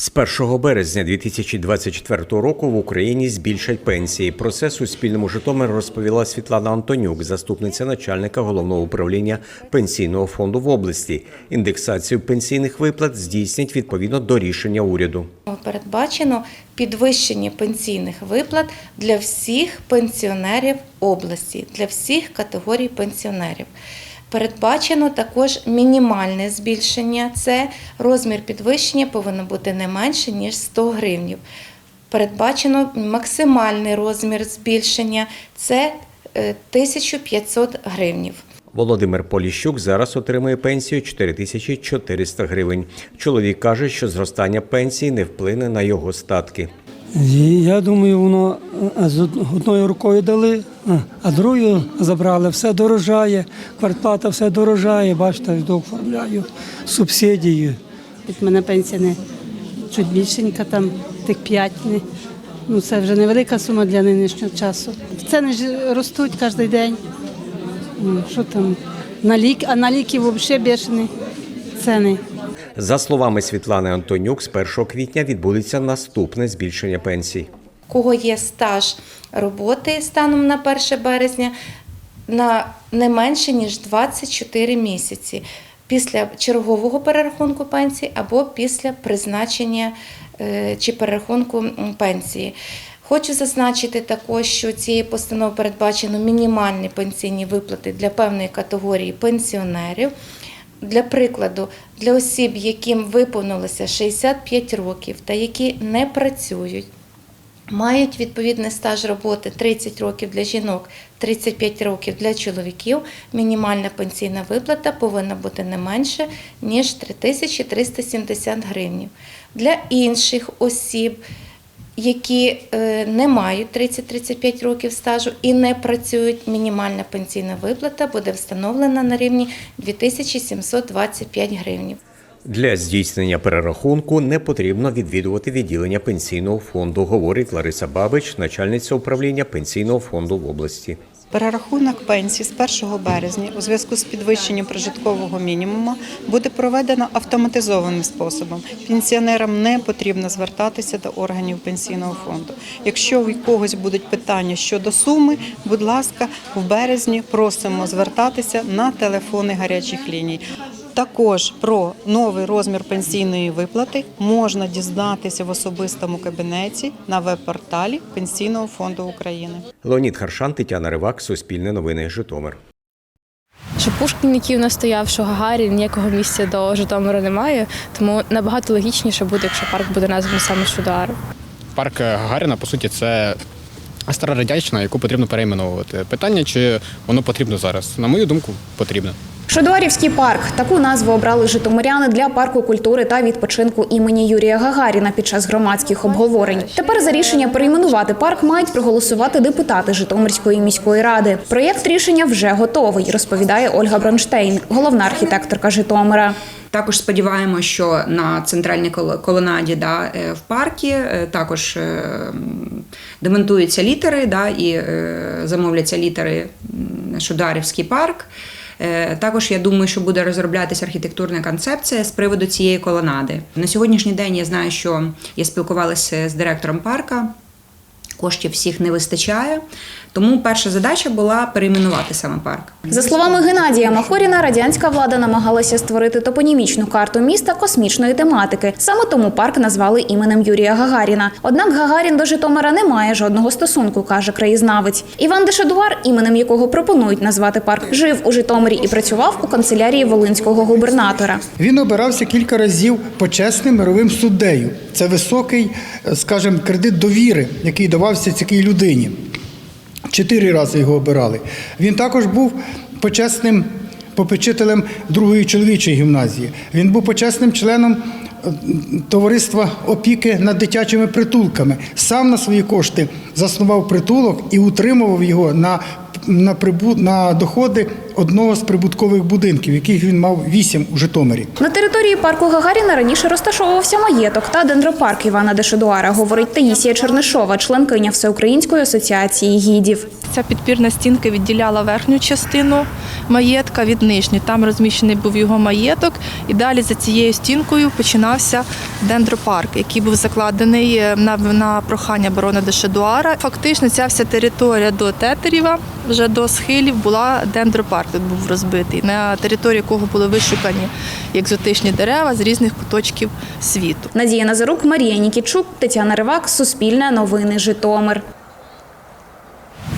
З 1 березня 2024 року в Україні збільшать пенсії. Про це Суспільному Житомир розповіла Світлана Антонюк, заступниця начальника головного управління пенсійного фонду в області. Індексацію пенсійних виплат здійснять відповідно до рішення уряду. Передбачено підвищення пенсійних виплат для всіх пенсіонерів області, для всіх категорій пенсіонерів. Передбачено також мінімальне збільшення. Це розмір підвищення повинен бути не менше ніж 100 гривнів. Передбачено максимальний розмір збільшення це е, 1500 гривнів. Володимир Поліщук зараз отримує пенсію 4400 гривень. Чоловік каже, що зростання пенсії не вплине на його статки. Я думаю, воно е, з одною рукою дали, а- а другою забрали. Все дорожає, квартплата все дорожає. Бачите, дооформляю субсидію. Від мене пенсія не чуть більшенька, там тих п'ять. Ну, це вже невелика сума для нинішнього часу. Ціни ж ростуть кожен день. Ну, що там? На лік, а на ліки взагалі бешені ціни. За словами Світлани Антонюк, з 1 квітня відбудеться наступне збільшення пенсій. Кого є стаж роботи станом на 1 березня на не менше ніж 24 місяці після чергового перерахунку пенсії або після призначення е, чи перерахунку пенсії. Хочу зазначити також, що цією постановою передбачено мінімальні пенсійні виплати для певної категорії пенсіонерів. Для прикладу, для осіб, яким виповнилося 65 років та які не працюють, мають відповідний стаж роботи 30 років для жінок, 35 років для чоловіків, мінімальна пенсійна виплата повинна бути не менше, ніж 3370 гривень. Для інших осіб, які е, не мають 30-35 років стажу і не працюють, мінімальна пенсійна виплата буде встановлена на рівні 2725 гривень. Для здійснення перерахунку не потрібно відвідувати відділення пенсійного фонду, говорить Лариса Бабич, начальниця управління пенсійного фонду в області. Перерахунок пенсій з 1 березня у зв'язку з підвищенням прожиткового мінімуму буде проведено автоматизованим способом. Пенсіонерам не потрібно звертатися до органів пенсійного фонду. Якщо у когось будуть питання щодо суми, будь ласка, в березні просимо звертатися на телефони гарячих ліній. Також про новий розмір пенсійної виплати можна дізнатися в особистому кабінеті на веб-порталі Пенсійного фонду України. Леонід Харшан, Тетяна Ривак, Суспільне новини, Житомир. Що Пушкін, який у нас стояв, що Гагарін, ніякого місця до Житомира немає, тому набагато логічніше буде, якщо парк буде названий саме Шудар. Парк Гагаріна, по суті, це стара радянщина, яку потрібно перейменовувати. Питання, чи воно потрібно зараз? На мою думку, потрібно. Шодорівський парк таку назву обрали житомиряни для парку культури та відпочинку імені Юрія Гагаріна під час громадських обговорень. Тепер за рішення перейменувати парк мають проголосувати депутати Житомирської міської ради. Проєкт рішення вже готовий, розповідає Ольга Бронштейн, головна архітекторка Житомира. Також сподіваємося, що на центральній коло- колонаді да, е, в паркі е, також е, демонтуються літери да, і замовляться літери Шударівський парк. Е, Також я думаю, що буде розроблятися архітектурна концепція з приводу цієї колонади. На сьогоднішній день я знаю, що я спілкувалася з директором парка. Коштів всіх не вистачає, тому перша задача була перейменувати саме парк. За словами Геннадія Махоріна, радянська влада намагалася створити топонімічну карту міста космічної тематики. Саме тому парк назвали іменем Юрія Гагаріна. Однак Гагарін до Житомира не має жодного стосунку, каже краєзнавець. Іван Дешедуар, іменем якого пропонують назвати парк, жив у Житомирі і працював у канцелярії волинського губернатора. Він обирався кілька разів почесним мировим суддею. Це високий, е, скажімо, кредит довіри, який давався цій людині. Чотири рази його обирали. Він також був почесним попечителем другої чоловічої гімназії. Він був почесним членом товариства опіки над дитячими притулками. Сам на свої кошти заснував притулок і утримував його на, на, прибу, на доходи одного з прибуткових будинків, яких він мав вісім у Житомирі. На території парку Гагаріна раніше розташовувався маєток та дендропарк Івана Дешедуара, говорить Таїсія Чернишова, членкиня Всеукраїнської асоціації гідів. Ця підпірна стінка відділяла верхню частину маєтка від нижньої. Там розміщений був його маєток, і далі за цією стінкою починався дендропарк, який був закладений е, на, на прохання барона де Шедуара. Фактично, ця вся територія до Тетерєва, вже до схилів, була дендропарк. Тут був розбитий, на території якого були вишукані екзотичні дерева з різних куточків світу. Надія Назарук, Марія Нікічук, Тетяна Ривак, Суспільне новини, Житомир.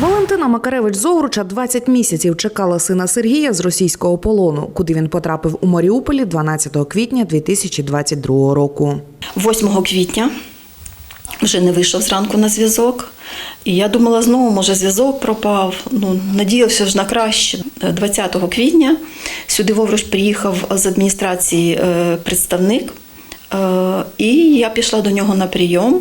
Валентина Макаревич з Огруча 20 місяців чекала сина Сергія з російського полону, куди він потрапив у Маріуполі 12 квітня 2022 року. 8 квітня вже не вийшов зранку на зв'язок. І я думала, знову, може, зв'язок пропав. Ну, надіявся ж на краще. 20 квітня сюди в Овруч приїхав з адміністрації е, представник. Е, І я пішла до нього на прийом,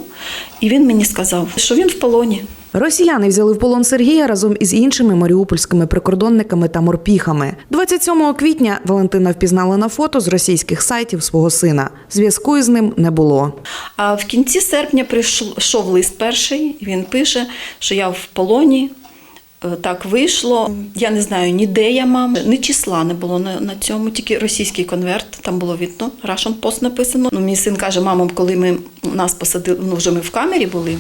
і він мені сказав, що він в полоні. Росіяни взяли в полон Сергія разом із іншими маріупольськими прикордонниками та морпіхами. 27 квітня Валентина впізнала на фото з російських сайтів свого сина. Зв'язку із ним не було. А в кінці серпня прийшов лист перший, він пише, що я в полоні. Е, Так вийшло. Я не знаю ніде я мам, ні числа не було на, на цьому, тільки російський конверт. Там було видно, Russian Post написано. Ну, мій син каже, мамо, коли ми нас посадили, ну вже ми в камері були.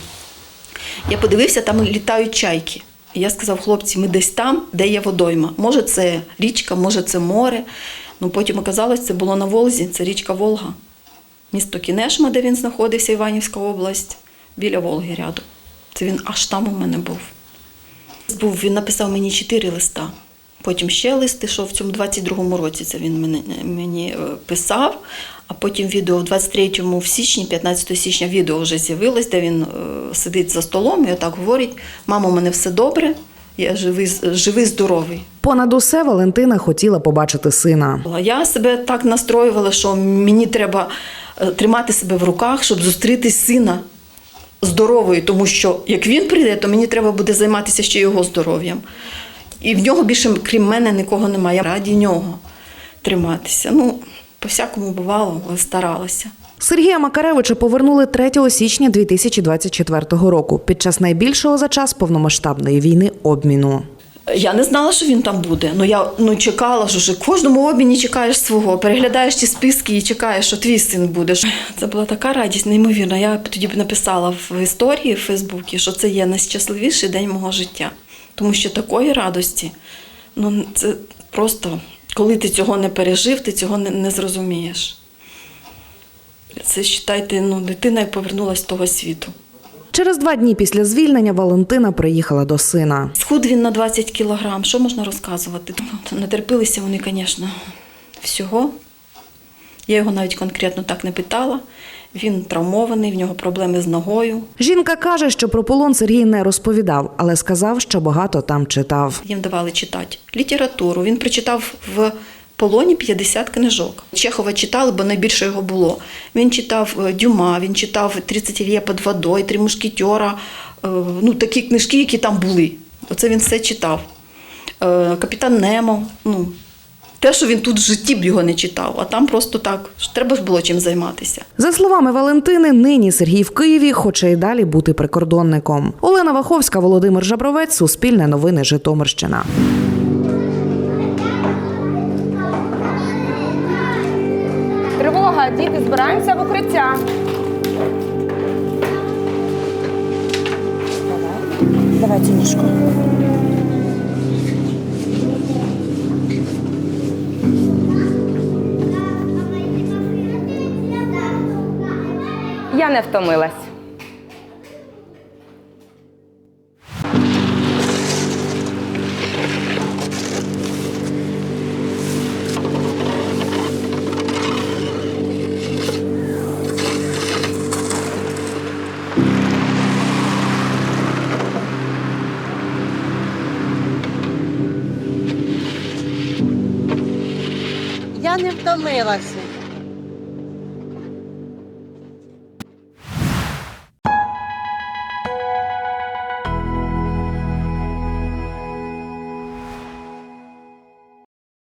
Я подивився, там літають чайки. Я сказав, хлопці, ми десь там, де є водойма. Може, це річка, може, це море. Ну потім оказалось, це було на Волзі, це річка Волга. Місто Кінешма, де він знаходився, Іванівська область, біля Волги рядом. Це він аж там у мене був. Був, він написав мені чотири листа. Потім ще лист ішов в цьому 22-му році. Це він мені, мені е, писав. А потім відео в 23-му в січні, 15 січня, відео вже з'явилось, де він е, сидить за столом і отак говорить: мамо, у мене все добре, я живий, живий здоровий. Понад усе Валентина хотіла побачити сина. Я себе так настроювала, що мені треба е, тримати себе в руках, щоб зустріти сина здоровою, тому що як він прийде, то мені треба буде займатися ще його здоров'ям. І в нього більше, крім мене, нікого немає. Я раді нього триматися. Ну, по-всякому бувало, але старалася. Сергія Макаревича повернули 3 січня 2024 року під час найбільшого за час повномасштабної війни обміну. Я не знала, що він там буде. Ну я ну чекала, що ж кожному обміні чекаєш свого, переглядаєш ті списки і чекаєш, що твій син буде. Це була така радість, неймовірна. Я тоді б написала в історії в Фейсбуці, що це є найщасливіший день мого життя. Тому що такої радості, ну це просто коли ти цього не пережив, ти цього не, не зрозумієш. Це вважайте, ну, дитина повернулася з того світу. Через два дні після звільнення Валентина приїхала до сина. Схуд він на 20 кілограм. Що можна розказувати? Натерпилися вони, звісно, всього. Я його навіть конкретно так не питала. Він травмований, в нього проблеми з ногою. Жінка каже, що про полон Сергій не розповідав, але сказав, що багато там читав. Їм давали читати літературу. Він прочитав в полоні 50 книжок. Чехова читали, бо найбільше його було. Він читав е, Дюма, він читав «30 лє під водою, Три мушкетера, е, ну такі книжки, які там були. Оце він все читав. Е, Капітан Немо. Ну, те, що він тут в житті б його не читав, а там просто так. Треба ж було чим займатися. За словами Валентини, нині Сергій в Києві хоче й далі бути прикордонником. Олена Ваховська, Володимир Жабровець, Суспільне новини, Житомирщина. Тривога, діти, збираємося в укриття. Давайте ніжку. Я не втомилась. Я не втомилася.